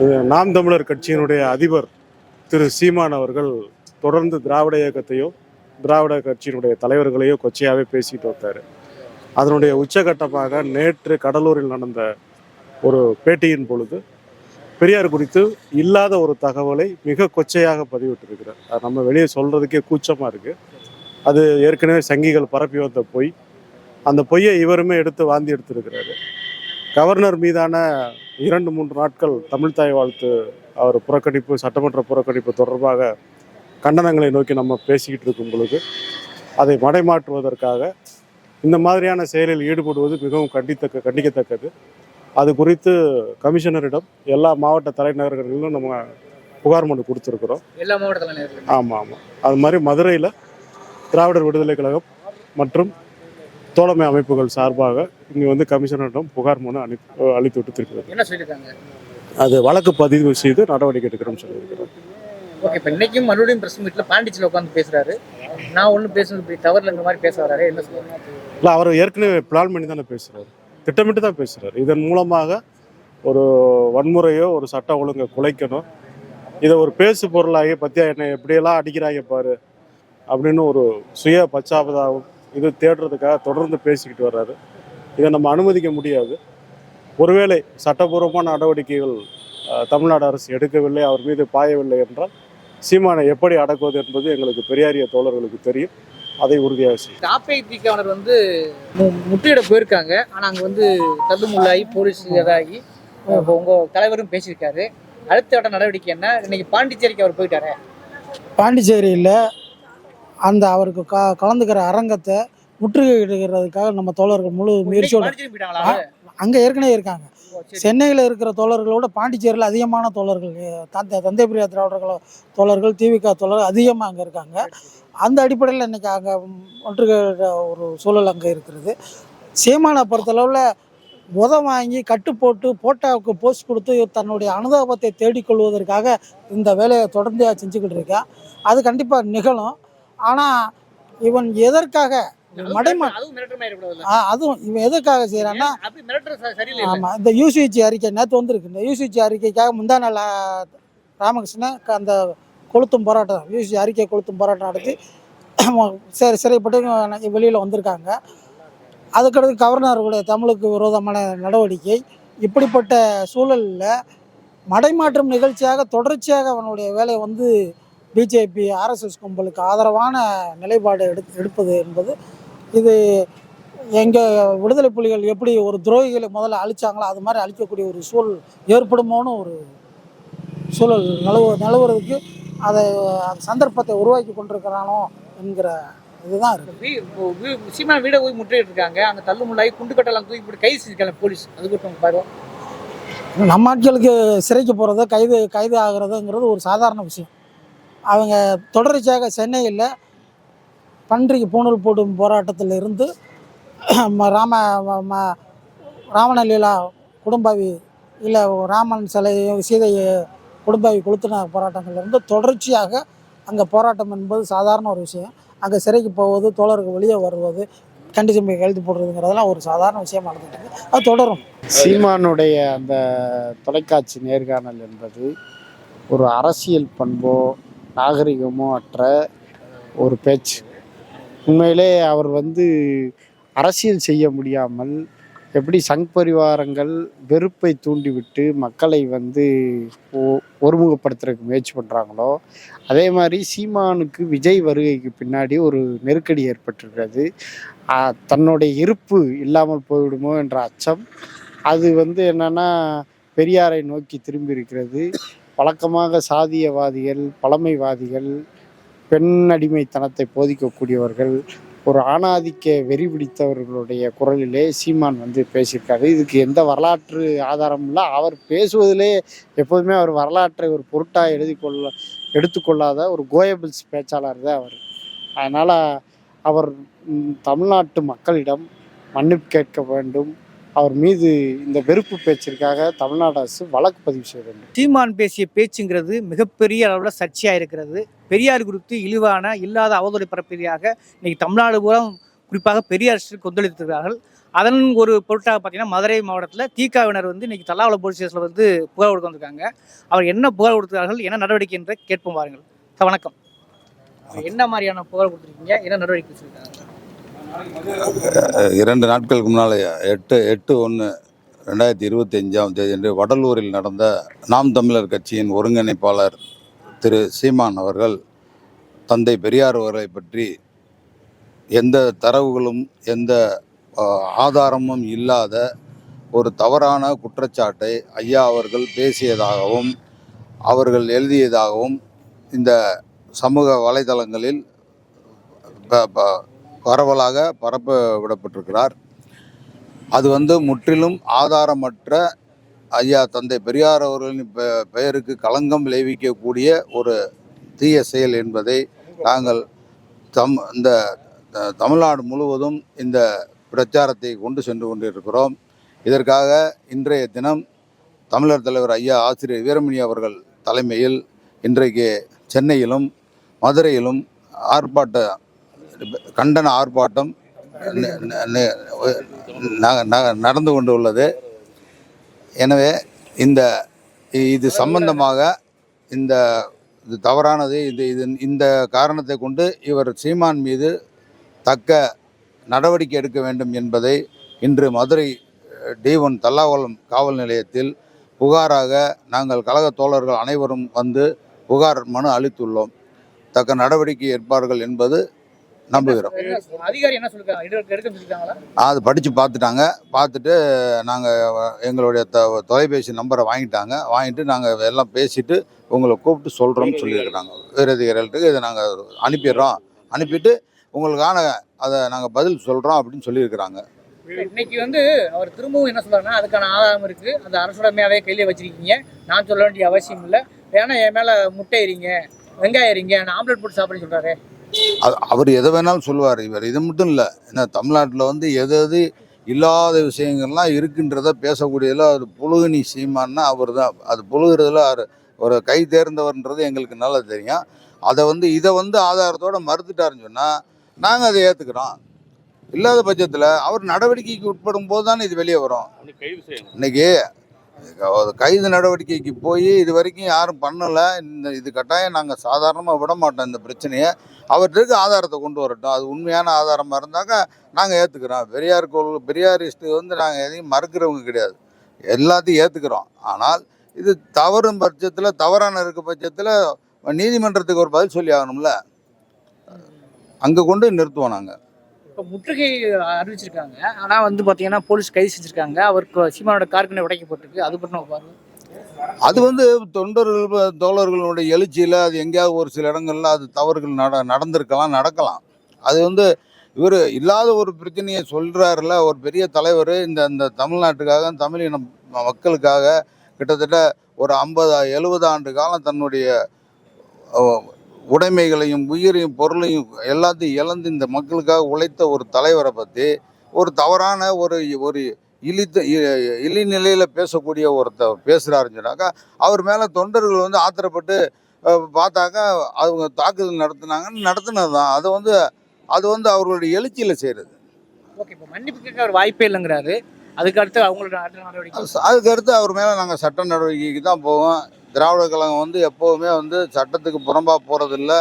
நாம் தமிழர் கட்சியினுடைய அதிபர் திரு சீமான் அவர்கள் தொடர்ந்து திராவிட இயக்கத்தையோ திராவிட கட்சியினுடைய தலைவர்களையோ கொச்சையாகவே பேசிட்டு வந்தார். அதனுடைய உச்சகட்டமாக நேற்று கடலூரில் நடந்த ஒரு பேட்டியின் பொழுது பெரியார் குறித்து இல்லாத ஒரு தகவலை மிக கொச்சையாக பதிவிட்டிருக்கிறார். அது நம்ம வெளியே சொல்கிறதுக்கே கூச்சமாக இருக்குது அது ஏற்கனவே சங்கிகள் பரப்பி வந்த பொய். அந்த பொய்யை இவருமே எடுத்து வாந்தி எடுத்திருக்கிறாரு. கவர்னர் மீதான இரண்டு மூன்று நாட்கள் தமிழ்தாய் வாழ்த்து அவர் புறக்கணிப்பு சட்டமன்ற புறக்கணிப்பு தொடர்பாக கண்டனங்களை நோக்கி நம்ம பேசிக்கிட்டு இருக்கும் பொழுது அதை மடைமாற்றுவதற்காக இந்த மாதிரியான செயலில் ஈடுபடுவது மிகவும் கண்டித்தக்க கண்டிக்கத்தக்கது. அது குறித்து கமிஷனரிடம் எல்லா மாவட்ட தலைநகர்களிலும் நம்ம புகார் மனு கொடுத்துருக்குறோம். எல்லா மாவட்ட தலைநகர்களும் ஆமாம் ஆமாம் அது மாதிரி மதுரையில் திராவிடர் விடுதலை கழகம் மற்றும் தோழமை அமைப்புகள் சார்பாக இங்கே வந்து கமிஷனரிடம் புகார் மனு அனுப்பி அளித்து விட்டு திருப்பி அது வழக்கு பதிவு செய்து நடவடிக்கை எடுக்கிறோம்னு சொல்லியிருக்கிறோம் ஓகே இப்போ இன்னைக்கும் மறுபடியும் பிரஸ் மீட்ல பாண்டிச்சில் உட்காந்து பேசுறாரு. நான் ஒன்றும் பேசுறது இப்படி தவறுலங்கிற மாதிரி பேச வராரு என்ன சொல்லுவாங்க இல்லை அவர் ஏற்கனவே பிளான் பண்ணி தானே பேசுகிறாரு திட்டமிட்டு தான் பேசுகிறார் இதன் மூலமாக ஒரு வன்முறையோ ஒரு சட்ட ஒழுங்கை குலைக்கணும். இதை ஒரு பேசு பொருளாகி பத்தியா என்னை எப்படியெல்லாம் அடிக்கிறாங்க பாரு அப்படின்னு ஒரு சுய பச்சாபதாவும் இது தேடுறதுக்காக தொடர்ந்து பேசிக்கிட்டு வர்றாரு. இதை நம்ம அனுமதிக்க முடியாது. ஒருவேளை சட்டபூர்வமான நடவடிக்கைகள் தமிழ்நாடு அரசு எடுக்கவில்லை அவர் மீது பாயவில்லை என்றால் சீமானை எப்படி அடக்குவது என்பது எங்களுக்கு பெரியாரிய தோழர்களுக்கு தெரியும். அதை உறுதியாக செய்யும் காப்பைத்திக்கானர் வந்து மு- முற்றுகையிட போயிருக்காங்க. ஆனா அங்க வந்து தள்ளுமுள்ளாகி போலீஸ் இதாகி இப்போ உங்க தலைவரும் பேசியிருக்காரு. அடுத்த கட்ட நடவடிக்கை என்ன? இன்னைக்கு பாண்டிச்சேரிக்கு அவர் போயிட்டாரு. பாண்டிச்சேரியில் அந்த அவருக்கு க கலந்துக்கிற அரங்கத்தை முற்றுகையிடுகிறதுக்காக நம்ம தோழர்கள் முழு முயற்சியோட அங்கே ஏற்கனவே இருக்காங்க. சென்னையில் இருக்கிற தோழர்களோட பாண்டிச்சேரியில் அதிகமான தோழர்கள் தந்தை தந்தை பிரியா திராவிடர்கள தோழர்கள் திவிக தோழர்கள் அதிகமாக அங்கே இருக்காங்க. அந்த அடிப்படையில் இன்னைக்கு அங்கே முற்றுகையிட ஒரு சூழல் அங்கே இருக்கிறது. சீமானை பொறுத்தளவில் உத வாங்கி கட்டு போட்டு போட்டாவுக்கு போஸ்ட் கொடுத்து தன்னுடைய அனுதாபத்தை தேடிக்கொள்வதற்காக இந்த வேலையை தொடர்ந்து செஞ்சுக்கிட்டு இருக்கேன் அது கண்டிப்பாக நிகழும். ஆனால் இவன் எதற்காக அதுவும் மடைமா மிரட்டல், அதுவும் இவன் எதற்காக செய்கிறான்னா ஆமாம் இந்த யூசிஹெச் அறிக்கை நேற்று வந்திருக்கு. இந்த யூசிஹெச் அறிக்கைக்காக முந்தா நாள் ராமகிருஷ்ணன் அந்த கொளுத்தும் போராட்டம் யூசி அறிக்கை கொளுத்தும் போராட்டம் நடத்தி சரி சிறைப்பட்டு வெளியில் வந்திருக்காங்க. அதுக்கடுத்து கவர்னருடைய தமிழுக்கு விரோதமான நடவடிக்கை. இப்படிப்பட்ட சூழலில் மடைமாற்றம் நிகழ்ச்சியாக தொடர்ச்சியாக அவனுடைய வேலையை வந்து பிஜேபி ஆர்எஸ்எஸ் கும்பலுக்கு ஆதரவான நிலைப்பாடு எடுத்து எடுப்பது என்பது இது எங்கள் விடுதலை புலிகள் எப்படி ஒரு துரோகிகளை முதல்ல அழிச்சாங்களோ அது மாதிரி அழிக்கக்கூடிய ஒரு சூழல் ஏற்படுமோன்னு ஒரு சூழல் நிலவு நிலவுறதுக்கு அதை அந்த சந்தர்ப்பத்தை உருவாக்கி கொண்டிருக்கிறானோ என்கிற இதுதான் வீ- சீமான் வீட போய் முற்றுகையிட்டு இருக்காங்க. அங்க தள்ளுமுள்ளாகி குண்டு கட்டெல்லாம் தூக்கி போட்டு கைது செஞ்சிருக்காங்க போலீஸ். அது மட்டும் பாரு நம்ம ஆட்களுக்கு சிறைக்கு போகிறது கைது கைது ஆகிறதுங்கிறது ஒரு சாதாரண விஷயம். அவங்க தொடர்ச்சியாக சென்னையில் பன்றிக்கு பூணூல் போடும் போராட்டத்தில் இருந்து ம- ராம ம- ராவண லீலா குடும்பாவி இல்லை ராமன் சிலையும் சீதையை குடும்பாவி கொளுத்தின போராட்டங்கள்லேருந்து தொடர்ச்சியாக அங்கே போராட்டம் என்பது சாதாரண ஒரு விஷயம். அங்கே சிறைக்கு போவது தோழர்கள் வெளியே வருவது கண்டிஷன் போய் கழுத்து போடுறதுங்கிறதெல்லாம் ஒரு சாதாரண விஷயமா நடந்துட்டு அது தொடரும். சீமானுடைய அந்த தொலைக்காட்சி நேர்காணல் என்பது ஒரு அரசியல் பண்போ நாகரிகமோ அற்ற ஒரு பேச்சு. உண்மையிலே அவர் வந்து அரசியல் செய்ய முடியாமல் எப்படி சங் பரிவாரங்கள் வெறுப்பை தூண்டிவிட்டு மக்களை வந்து ஒ- ஒருமுகப்படுத்துறதுக்கு முயற்சி பண்ணுறாங்களோ அதே மாதிரி சீமானுக்கு விஜய் வருகைக்கு பின்னாடி ஒரு நெருக்கடி ஏற்பட்டிருக்கிறது. தன்னுடைய இருப்பு இல்லாமல் போய்விடுமோ என்ற அச்சம். அது வந்து என்னன்னா பெரியாரை நோக்கி திரும்பி இருக்கிறது. வழக்கமாக சாதியவாதிகள் பழமைவாதிகள் பெண் அடிமைத்தனத்தை போதிக்கக்கூடியவர்கள் ஒரு ஆணாதிக்க வெறி பிடித்தவர்களுடைய குரலிலே சீமான் வந்து பேசியிருக்காரு. இதுக்கு எந்த வரலாற்று ஆதாரமும் இல்லை. அவர் பேசுவதிலே எப்போதுமே அவர் வரலாற்றை ஒரு பொருட்டாக எழுதி கொள்ள எடுத்துக்கொள்ளாத ஒரு கோயபிள்ஸ் பேச்சாளர் தான் அவர். அதனால் அவர் தமிழ்நாட்டு மக்களிடம் மன்னிப்பு கேட்க வேண்டும். அவர் மீது இந்த வெறுப்பு பேச்சிற்காக தமிழ்நாடு அரசு வழக்கு பதிவு செய்ய வேண்டும். சீமான் பேசிய பேச்சுங்கிறது மிகப்பெரிய அளவில் சர்ச்சையாக இருக்கிறது. பெரியார் குறித்து இழிவான இல்லாத அவதூறை பரப்பியாக இன்னைக்கு தமிழ்நாடு பூரா குறிப்பாக பெரியார் கொந்தளித்திருக்கிறார்கள். அதன் ஒரு பொருட்டாக பார்த்தீங்கன்னா மதுரை மாவட்டத்தில் தீக்காவினர் வந்து இன்னைக்கு தல்லாவளம் போலீஸ் ஸ்டேஷனில் வந்து புகார் கொடுக்க வந்திருக்காங்க. அவர் என்ன புகார் கொடுத்தார்கள் என்ன நடவடிக்கை என்று கேட்போம் பாருங்கள். வணக்கம். என்ன மாதிரியான புகார் கொடுத்துருக்கீங்க என்ன நடவடிக்கை சொல்லியிருக்காங்க இரண்டு நாட்களுக்கு முன்னால் எட்டு எட்டு ஒன்று ரெண்டாயிரத்தி இருபத்தி அஞ்சாம் தேதி அன்று வடலூரில் நடந்த நாம் தமிழர் கட்சியின் ஒருங்கிணைப்பாளர் திரு சீமான் அவர்கள் தந்தை பெரியார் அவர்களை பற்றி எந்த தரவுகளும் எந்த ஆதாரமும் இல்லாத ஒரு தவறான குற்றச்சாட்டை ஐயா அவர்கள் பேசியதாகவும் அவர்கள் எழுதியதாகவும் இந்த சமூக வலைதளங்களில் ப- ப- பரவலாக பரப்ப விடப்பட்டிருக்கிறார். அது வந்து முற்றிலும் ஆதாரமற்ற ஐயா தந்தை பெரியார் அவர்களின் பெ- பெயருக்கு களங்கம் விளைவிக்கக்கூடிய ஒரு தீய செயல் என்பதை நாங்கள் தம் இந்த தமிழ்நாடு முழுவதும் இந்த பிரச்சாரத்தை கொண்டு சென்று கொண்டிருக்கிறோம். இதற்காக இன்றைய தினம் தமிழர் தலைவர் ஐயா ஆசிரியர் வீரமணி அவர்கள் தலைமையில் இன்றைக்கு சென்னையிலும் மதுரையிலும் ஆர்ப்பாட்ட கண்டன ஆர்ப்பாட்டம் ந- ந- நடந்து கொண்டு உள்ளது எனவே இந்த இது சம்பந்தமாக இந்த இது தவறானது. இது இது இந்த காரணத்தை கொண்டு இவர் சீமான் மீது தக்க நடவடிக்கை எடுக்க வேண்டும் என்பதை இன்று மதுரை டி ஒன் தல்லாவளம் காவல் நிலையத்தில் புகாராக நாங்கள் கழக தோழர்கள் அனைவரும் வந்து புகார் மனு அளித்துள்ளோம். தக்க நடவடிக்கை எடுப்பார்கள் என்பது நம்புகிறோம். அது படித்து பார்த்துட்டாங்க. பார்த்துட்டு நாங்கள் எங்களுடைய த தொலைபேசி நம்பரை வாங்கிட்டாங்க. வாங்கிட்டு நாங்கள் எல்லாம் பேசிட்டு உங்களை கூப்பிட்டு சொல்கிறோம்னு சொல்லியிருக்கிறாங்க. உயரதிகாரிகளுக்கு இதை நாங்கள் அனுப்பிடுறோம். அனுப்பிட்டு உங்களுக்கான அதை நாங்கள் பதில் சொல்கிறோம் அப்படின்னு சொல்லியிருக்கிறாங்க. இன்னைக்கு வந்து அவர் திரும்பவும் என்ன சொல்றாருன்னா அதுக்கான ஆதாரம் இருக்கு. அந்த அரசுடமையாவே கையில வச்சிருக்கீங்க. நான் சொல்ல வேண்டிய அவசியம் இல்லை. வேணா என் மேல முட்டை எறிங்க வெங்காயம் எறிங்க நான் ஆம்லெட் போட்டு சாப்பிடுன்னு சொல்றாரு. அவர் எதை வேணாலும் சொல்லுவார் இவர். இது மட்டும் இல்லை ஏன்னா தமிழ்நாட்டில் வந்து எது எது இல்லாத விஷயங்கள்லாம் இருக்குன்றத பேசக்கூடியதில் அது புழுகுனி சீமான்னா அவர் தான் அது புழுகிறதுல அவர் ஒரு கை தேர்ந்தவர்ன்றது எங்களுக்கு நல்லா தெரியும். அதை வந்து இதை வந்து ஆதாரத்தோட மறுத்துட்டாருன்னு சொன்னால் நாங்கள் அதை ஏற்றுக்கிறோம் இல்லாத பட்சத்தில் அவர் நடவடிக்கைக்கு உட்படும் போது தானே இது வெளியே வரும். இன்னைக்கு கைது நடவடிக்கைக்கு போய் இது வரைக்கும் யாரும் பண்ணலை. இந்த இது கட்டாயம் நாங்கள் சாதாரணமாக விட மாட்டோம் இந்த பிரச்சனையை. அவற்றுக்கு ஆதாரத்தை கொண்டு வரட்டும். அது உண்மையான ஆதாரமாக இருந்தாக்கா நாங்கள் ஏற்றுக்கிறோம் பெரியார் கொள் பெரியாரிஸ்ட்டு வந்து நாங்கள் எதையும் மறுக்கிறவங்க கிடையாது. எல்லாத்தையும் ஏற்றுக்கிறோம் ஆனால் இது தவறும் பட்சத்தில் தவறான இருக்க பட்சத்தில் நீதிமன்றத்துக்கு ஒரு பதில் சொல்லி ஆகணும்ல. அங்கே கொண்டு நிறுத்துவோம் நாங்கள் இப்போ முற்றுகை அறிவிச்சிருக்காங்க. ஆனால் வந்து பார்த்தீங்கன்னா போலீஸ் கைது செஞ்சுருக்காங்க. அவருக்கு சீமானோட கார்கனை உடைக்கப்பட்டிருக்கு அது பற்றி நம்ம பாருங்க. அது வந்து தொண்டர்கள் தோழர்களுடைய எழுச்சியில் அது எங்கேயாவது ஒரு சில இடங்கள்ல அது தவறுகள் நட நடந்திருக்கலாம் நடக்கலாம். அது வந்து இவர் இல்லாத ஒரு பிரச்சனையை சொல்கிறாருல ஒரு பெரிய தலைவர் இந்த இந்த தமிழ்நாட்டுக்காக தமிழின மக்களுக்காக கிட்டத்தட்ட ஒரு ஐம்பது எழுபது ஆண்டு காலம் தன்னுடைய உடைமைகளையும் உயிரையும் பொருளையும் எல்லாத்தையும் இழந்து இந்த மக்களுக்காக உழைத்த ஒரு தலைவரை பற்றி ஒரு தவறான ஒரு ஒரு இழித்த இ- இழிநிலையில் பேசக்கூடிய ஒருத்தர் பேசுகிறாருன்னு சொன்னாக்கா அவர் மேலே தொண்டர்கள் வந்து ஆத்திரப்பட்டு பார்த்தாக்கா அவங்க தாக்குதல் நடத்துனாங்கன்னு நடத்துனது தான். அது வந்து அது வந்து அவர்களுடைய எழுச்சியில் செய்கிறது ஓகே இப்போ மன்னிப்பு கேட்க அவர் வாய்ப்பே இல்லைங்கிறாரு. அதுக்கு அடுத்து அவங்களோட அதுக்கு அடுத்து அவர் மேலே நாங்கள் சட்ட நடவடிக்கைக்கு தான் போவோம். திராவிட கழகம் வந்து எப்போவுமே வந்து சட்டத்துக்கு புறம்பாக போகிறதில்ல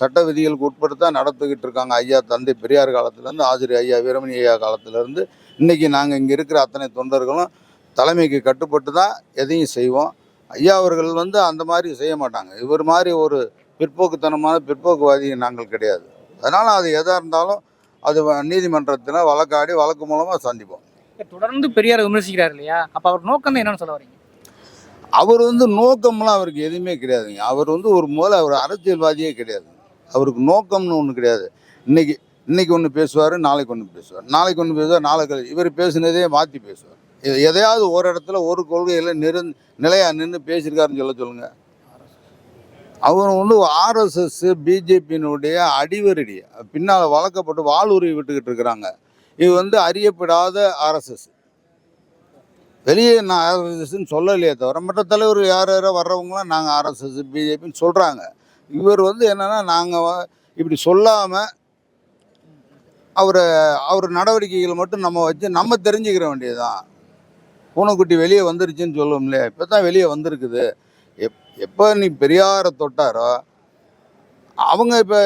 சட்ட விதிகளுக்கு உட்பட்டு நடத்துக்கிட்டு நடத்திக்கிட்டு இருக்காங்க ஐயா தந்தை பெரியார் காலத்துலேருந்து ஆசிரியர் ஐயா வீரமணி ஐயா காலத்துலேருந்து. இன்றைக்கி நாங்கள் இங்கே இருக்கிற அத்தனை தொண்டர்களும் தலைமைக்கு கட்டுப்பட்டு தான் எதையும் செய்வோம். ஐயா அவர்கள் வந்து அந்த மாதிரி செய்ய மாட்டாங்க. இவர் மாதிரி ஒரு பிற்போக்குத்தனமான பிற்போக்குவாதி நாங்கள் கிடையாது. அதனால் அது எதாக இருந்தாலும் அது நீதிமன்றத்தில் வழக்காடி வழக்கு மூலமாக சந்திப்போம். தொடர்ந்து பெரியார் விமர்சிக்கிறார் இல்லையா? அப்போ அவர் நோக்கம் தான் என்னன்னு சொல்ல வரீங்க? அவர் வந்து நோக்கம்லாம் அவருக்கு எதுவுமே கிடையாதுங்க. அவர் வந்து ஒரு முதல்ல அவர் அரசியல்வாதியே கிடையாது. அவருக்கு நோக்கம்னு ஒன்று கிடையாது. இன்னைக்கு இன்னைக்கு ஒன்று பேசுவார் நாளைக்கு ஒன்று பேசுவார். நாளைக்கு ஒன்று பேசுவார் நாளைக்கு இவர் பேசுனதே மாற்றி பேசுவார். எதையாவது ஒரு இடத்துல ஒரு கொள்கையில் நிறு நிலையாக நின்று பேசியிருக்காருன்னு சொல்ல சொல்லுங்கள் அவர் வந்து ஆர்எஸ்எஸ் பிஜேபியினுடைய அடிவரடி பின்னால் வளர்க்கப்பட்டு வாளுரி விட்டுக்கிட்டு இருக்கிறாங்க. இது வந்து அறியப்படாத ஆர்எஸ்எஸ் வெளியே நான் ஆர்எஸ்எஸ்ன்னு சொல்லலையே தவிர மற்ற தலைவர் யார் யாரோ வர்றவங்களாம் நாங்கள் ஆர்எஸ்எஸ் பிஜேபின்னு சொல்கிறாங்க இவர் வந்து என்னென்னா நாங்கள் இப்படி சொல்லாமல் அவர் அவர் நடவடிக்கைகள் மட்டும் நம்ம வச்சு நம்ம தெரிஞ்சுக்கிற வேண்டியதுதான். பூனைக்குட்டி வெளியே வந்துருச்சுன்னு சொல்லுவோம் இல்லையா? இப்போ தான் வெளியே வந்திருக்குது. எப் எப்போ நீ பெரியாரை தொட்டாரோ அவங்க இப்போ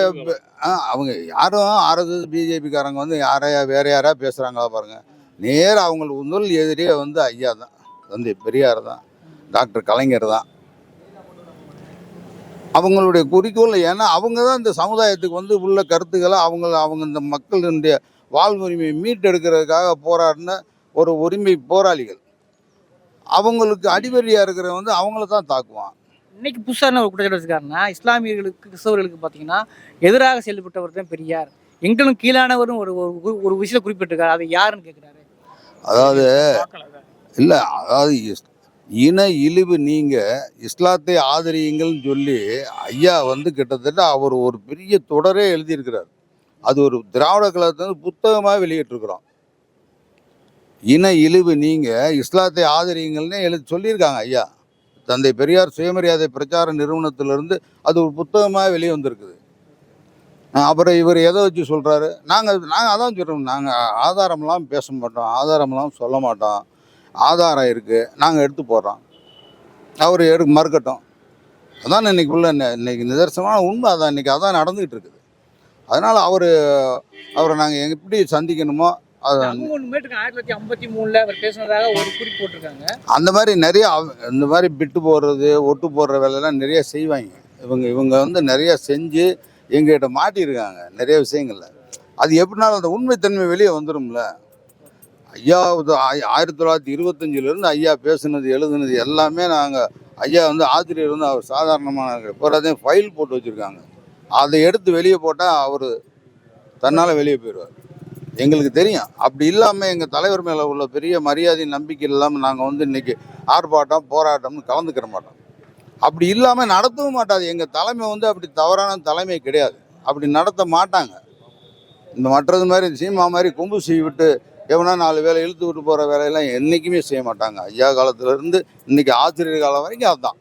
அவங்க யாரும் ஆர்எஸ்எஸ் பிஜேபிக்காரங்க வந்து யாரையா வேற யாரா பேசுகிறாங்களா பாருங்க. நேராக அவங்களுக்கு முதல் எதிரியே வந்து ஐயா தான் வந்து பெரியார் தான் டாக்டர் கலைஞர் தான். அவங்களுடைய குறிக்கோள் ஏன்னா அவங்க தான் இந்த சமுதாயத்துக்கு வந்து உள்ள கருத்துக்களை அவங்க அவங்க இந்த மக்களுடைய வாழ்வுரிமையை மீட்டெடுக்கிறதுக்காக போராடின ஒரு உரிமை போராளிகள். அவங்களுக்கு அடிவரியாக இருக்கிற வந்து அவங்கள தான் தாக்குவான். இன்னைக்கு புதுசாக என்ன ஒரு குற்றச்சாட்டு வச்சிருக்காருன்னா இஸ்லாமியர்களுக்கு கிறிஸ்தவர்களுக்கு பார்த்தீங்கன்னா எதிராக செயல்பட்டவர் தான் பெரியார். எங்களும் கீழானவரும் ஒரு ஒரு விஷயத்தை விஷயம் குறிப்பிட்டிருக்காரு. அது யாருன்னு கேட்குறாரு அதாவது இல்லை அதாவது இன இழிவு நீங்க இஸ்லாத்தை ஆதரியுங்கள்னு சொல்லி ஐயா வந்து கிட்டத்தட்ட அவர் ஒரு பெரிய தொடரே எழுதியிருக்கிறார். அது ஒரு திராவிட கழகத்தை புத்தகமாக வெளியிட்டிருக்கிறோம். இன இழிவு நீங்க இஸ்லாத்தை ஆதரியுங்கள்னு எழுதி சொல்லியிருக்காங்க ஐயா. தந்தை பெரியார் சுயமரியாதை பிரச்சார நிறுவனத்திலிருந்து அது ஒரு புத்தகமாக வெளியே வந்திருக்குது அப்புறம் இவர் எதை வச்சு சொல்கிறாரு நாங்கள் நாங்கள் அதான் சொல்கிறோம் நாங்கள் ஆதாரம்லாம் பேச மாட்டோம். ஆதாரம்லாம் சொல்ல மாட்டோம். ஆதாரம் இருக்குது நாங்கள் எடுத்து போடுறோம். அவர் எடு மறுக்கட்டும். அதான் இன்னைக்கு உள்ள நி- இன்னைக்கு நிதர்சனமான உண்மை அதான். இன்னைக்கு அதான் நடந்துகிட்டு இருக்குது அதனால் அவர் அவரை நாங்கள் எப்படி சந்திக்கணுமோ அந்த மாதிரி நிறைய இந்த மாதிரி பிட்டு போடுறது ஒட்டு போடுற வேலையெல்லாம் நிறைய செய்வாங்க. இவங்க இவங்க வந்து நிறைய செஞ்சு எங்ககிட்ட மாட்டியிருக்காங்க. நிறைய விஷயங்கள்ல. அது எப்படினாலும் அந்த உண்மைத்தன்மை வெளியே வந்துடும்ல ஐயா ஆயிரத்தி தொள்ளாயிரத்தி இருபத்தஞ்சிலேருந்து ஐயா பேசுனது எழுதுனது எல்லாமே நாங்கள் ஐயா வந்து ஆசிரியர் வந்து அவர் சாதாரணமான போகிறதையும் ஃபைல் போட்டு வச்சுருக்காங்க. அதை எடுத்து வெளியே போட்டால் அவர் தன்னால் வெளியே போயிடுவார். எங்களுக்கு தெரியும். அப்படி இல்லாமல் எங்கள் தலைவர் மேலே உள்ள பெரிய மரியாதை நம்பிக்கை இல்லாமல் நாங்கள் வந்து இன்றைக்கி ஆர்ப்பாட்டம் போராட்டம்னு கலந்துக்கிற மாட்டோம். அப்படி இல்லாமல் நடத்தவும் மாட்டாது. எங்கள் தலைமை வந்து அப்படி தவறான தலைமை கிடையாது. அப்படி நடத்த மாட்டாங்க. இந்த மற்றது மாதிரி சீமா மாதிரி கொம்பு செய்ய விட்டு எவனா நாலு வேலை இழுத்து விட்டு போகிற வேலையெல்லாம் என்றைக்குமே செய்ய மாட்டாங்க. ஐயா காலத்துலேருந்து இன்றைக்கி இன்னைக்கு ஆசிரியர் காலம் வரைக்கும் அதுதான்.